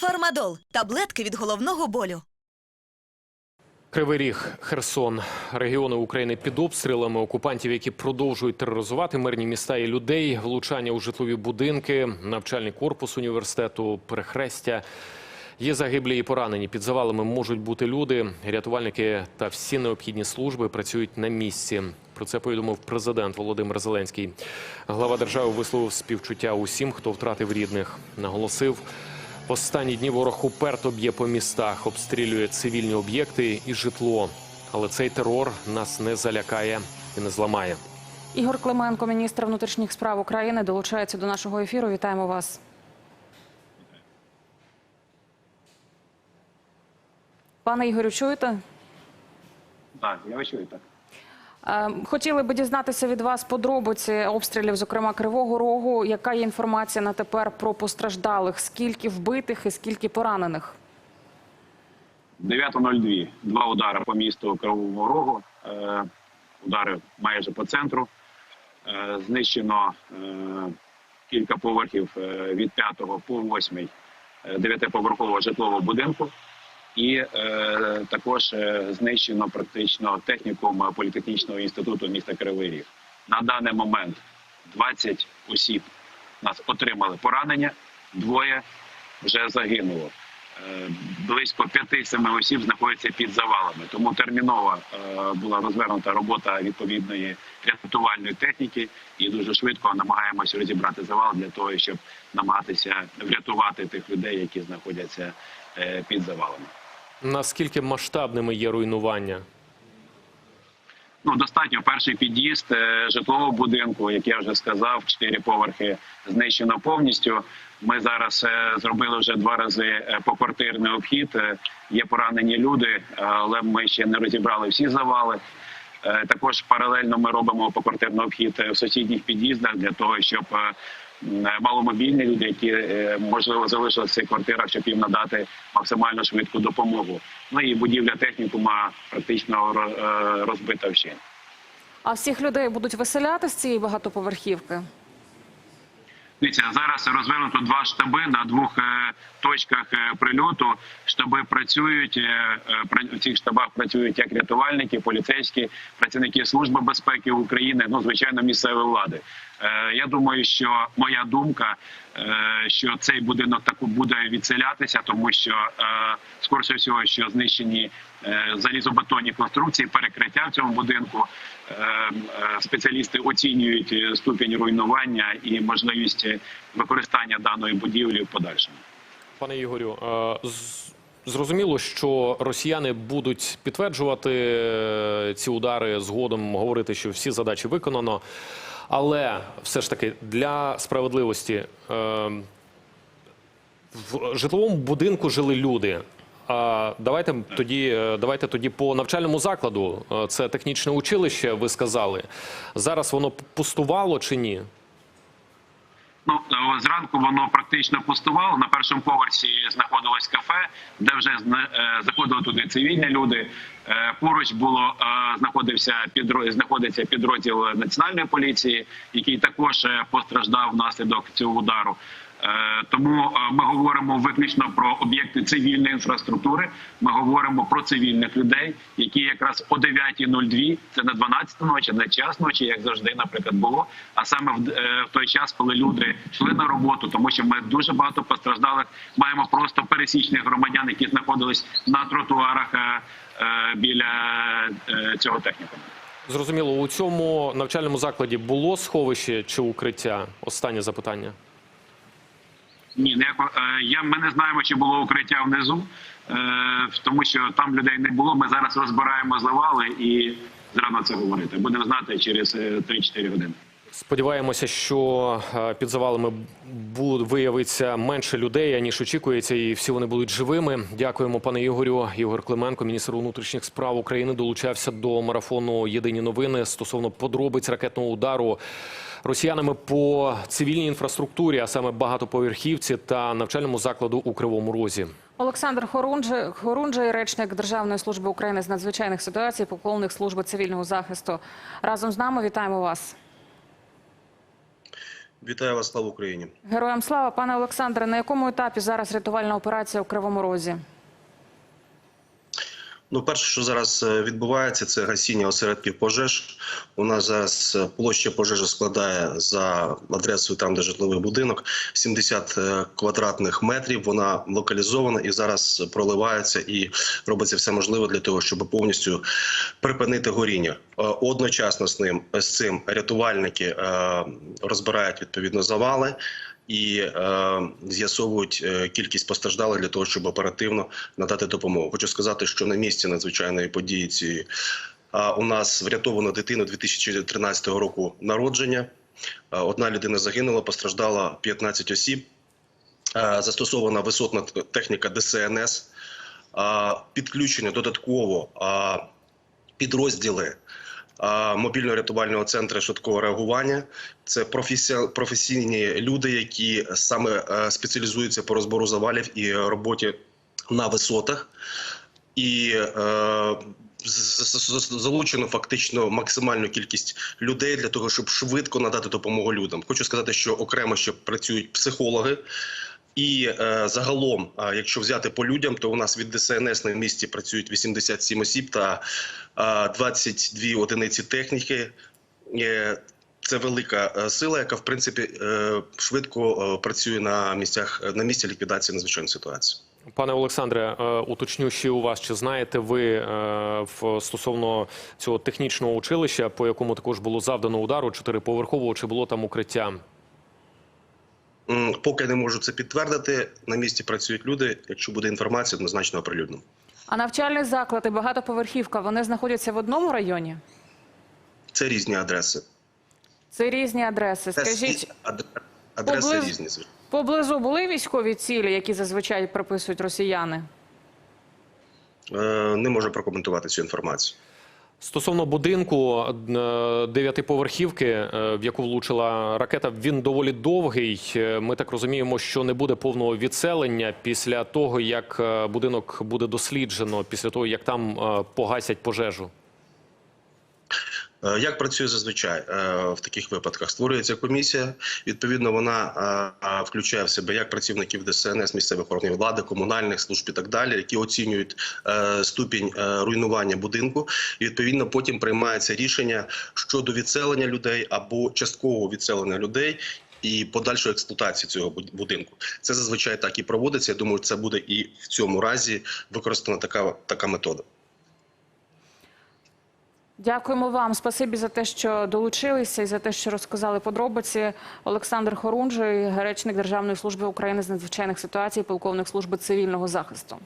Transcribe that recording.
Фармадол таблетки від головного болю. Кривий Ріг, Херсон, регіони України під обстрілами окупантів, які продовжують тероризувати мирні міста і людей, влучання у житлові будинки, навчальний корпус університету, перехрестя. Є загиблі і поранені. Під завалами можуть бути люди. Рятувальники та всі необхідні служби працюють на місці. Про це повідомив президент Володимир Зеленський. Глава держави висловив співчуття усім, хто втратив рідних. Наголосив, Останні дні ворог уперто б'є по містах, обстрілює цивільні об'єкти і житло. Але цей терор нас не залякає і не зламає. Ігор Клименко, міністр внутрішніх справ України, долучається до нашого ефіру. Вітаємо вас. Пане Ігорю, чуєте? Так, я вас чую так. Е, Хотіли би дізнатися від вас подробиці обстрілів, зокрема Кривого Рогу. Яка є інформація на тепер про постраждалих? Скільки вбитих і скільки поранених? 9.02. Два удари по місту Кривому Рогу. Е, удари майже по центру. Е, знищено е, кілька поверхів від 5 по 8 дев'ятиповерхового житлового будинку. І е, також е, знищено практично технікум політехнічного інституту міста Кривий Ріг. На даний момент 20 осіб нас отримали поранення, двоє вже загинуло. Е, Близько 5-7 осіб знаходяться під завалами. Тому терміново е, була розвернута робота відповідної рятувальної техніки, і дуже швидко намагаємося розібрати завал для того, щоб намагатися врятувати тих людей, які знаходяться під завалами. Наскільки масштабними є руйнування? Ну, достатньо перший під'їзд е, житлового будинку, як я вже сказав, чотири поверхи знищено повністю. Ми зараз е, зробили вже два рази е, поквартирний обхід. Є поранені люди, але ми ще не розібрали всі завали. Також паралельно ми робимо поквартирний обхід в сусідніх під'їздах для того, щоб маломобільні люди, які е, можливо залишилися в цих квартирах, щоб їм надати максимально швидку допомогу. Ну і будівля технікума практично е, розбита вщент. А всіх людей будуть виселяти з цієї багатоповерхівки? Дивіться, зараз розвернуто два штаби на двох е, точках е, прильоту. Штаби працюють е, е, в цих штабах працюють як рятувальники, поліцейські, працівники служби безпеки України, ну звичайно, місцевої влади. Е, Я думаю, що моя думка, е, що цей будинок таку буде відселятися, тому що е, скоріше всього, що знищені залізобетонні конструкції, перекриття в цьому будинку. Спеціалісти оцінюють ступінь руйнування і можливість використання даної будівлі в подальшому. Пане Ігорю, зрозуміло, що росіяни будуть підтверджувати ці удари згодом, говорити, що всі задачі виконано. Але все ж таки для справедливості е, в житловому будинку жили люди. А давайте тоді, е, давайте тоді по навчальному закладу. Е, Це технічне училище. Ви сказали. Зараз воно пустувало чи ні? Ну е, зранку воно практично пустувало. На першому поверсі знаходилось кафе, де вже е, заходили туди цивільні люди. Е, Поруч було е, знаходився підрозділ, знаходиться підрозділ національної поліції, який також постраждав внаслідок цього удару. Е, Тому е, ми говоримо виключно про об'єкти цивільної інфраструктури. Ми говоримо про цивільних людей, які якраз о 9.02, це не 12 ночі, не час ночі, як завжди, наприклад, було. А саме в, е, той час, коли люди йшли на роботу, тому що ми дуже багато постраждалих маємо просто пересічних громадян, які знаходились на тротуарах біля цього технікуму. Зрозуміло, у цьому навчальному закладі було сховище чи укриття? Останнє запитання. Ні, не Е, Я ми не знаємо, чи було укриття внизу, е, тому що там людей не було. Ми зараз розбираємо завали і зрано це говорити. Будемо знати через е, 3-4 години. Сподіваємося, що е, під завалами виявиться менше людей, ніж очікується, і всі вони будуть живими. Дякуємо, пане Ігорю. Ігор Клименко, міністр внутрішніх справ України, долучався до марафону Єдині новини стосовно подробиць ракетного удару росіянами по цивільній інфраструктурі, а саме багатоповерхівці та навчальному закладу у Кривому Розі. Олександр Хорунжий, речник Державної служби України з надзвичайних ситуацій, полковник служби цивільного захисту. Разом з нами вітаємо вас. Вітаю вас, слава Україні. Героям слава, пане Олександре. На якому етапі зараз рятувальна операція у Кривому Розі? Ну, перше, що зараз е, відбувається, це гасіння осередків пожеж. У нас зараз е, площа пожежі складає за адресою там, де житловий будинок, 70 е, квадратних метрів. Вона локалізована і зараз проливається і робиться все можливе для того, щоб повністю припинити горіння. Одночасно з ним з цим рятувальники розбирають відповідно завали. І е, з'ясовують е, кількість постраждалих для того, щоб оперативно надати допомогу. Хочу сказати, що на місці надзвичайної події цієї у нас врятовано дитину 2013 року народження. А, Одна людина загинула, постраждала 15 осіб. А, Застосована висотна техніка ДСНС. А, Підключення додатково підрозділи а, мобільного рятувального центру швидкого реагування. Це професі- професійні люди, які саме е, спеціалізуються по розбору завалів і роботі на висотах. І е, залучено фактично максимальну кількість людей для того, щоб швидко надати допомогу людям. Хочу сказати, що окремо ще працюють психологи. І е, загалом, е, якщо взяти по людям, то у нас від ДСНС на місці працюють 87 осіб та е, 22 одиниці техніки. Е, це велика е, сила, яка в принципі е, швидко е, працює на місцях на місці ліквідації надзвичайної ситуації. Пане Олександре, уточню ще у вас, чи знаєте ви стосовно цього технічного училища, по якому також було завдано удару чотириповерхового, чи було там укриття? Поки не можу це підтвердити. На місці працюють люди. Якщо буде інформація, однозначно оприлюднимо. А навчальний заклад і багатоповерхівка вони знаходяться в одному районі? Це різні адреси. Це різні адреси. Скажіть, адреси поблизу- різні. поблизу були військові цілі, які зазвичай приписують росіяни? Е, Не можу прокоментувати цю інформацію. Стосовно будинку е, дев'ятиповерхівки, е, в яку влучила ракета, він доволі довгий. Е, Ми так розуміємо, що не буде повного відселення після того, як будинок буде досліджено, після того як там погасять пожежу. Е, Як працює зазвичай е, в таких випадках? Створюється комісія. Відповідно, вона е, включає в себе як працівників ДСНС, місцевих органів влади, комунальних служб і так далі, які оцінюють ступінь руйнування будинку. І відповідно потім приймається рішення щодо відселення людей або часткового відселення людей. І подальшої експлуатації цього будинку це зазвичай так і проводиться. Я думаю, це буде і в цьому разі використана така така метода. Дякуємо вам. Спасибі за те, що долучилися і за те, що розказали подробиці. Олександр Хорунжий, речник Державної служби України з надзвичайних ситуацій, полковник служби цивільного захисту.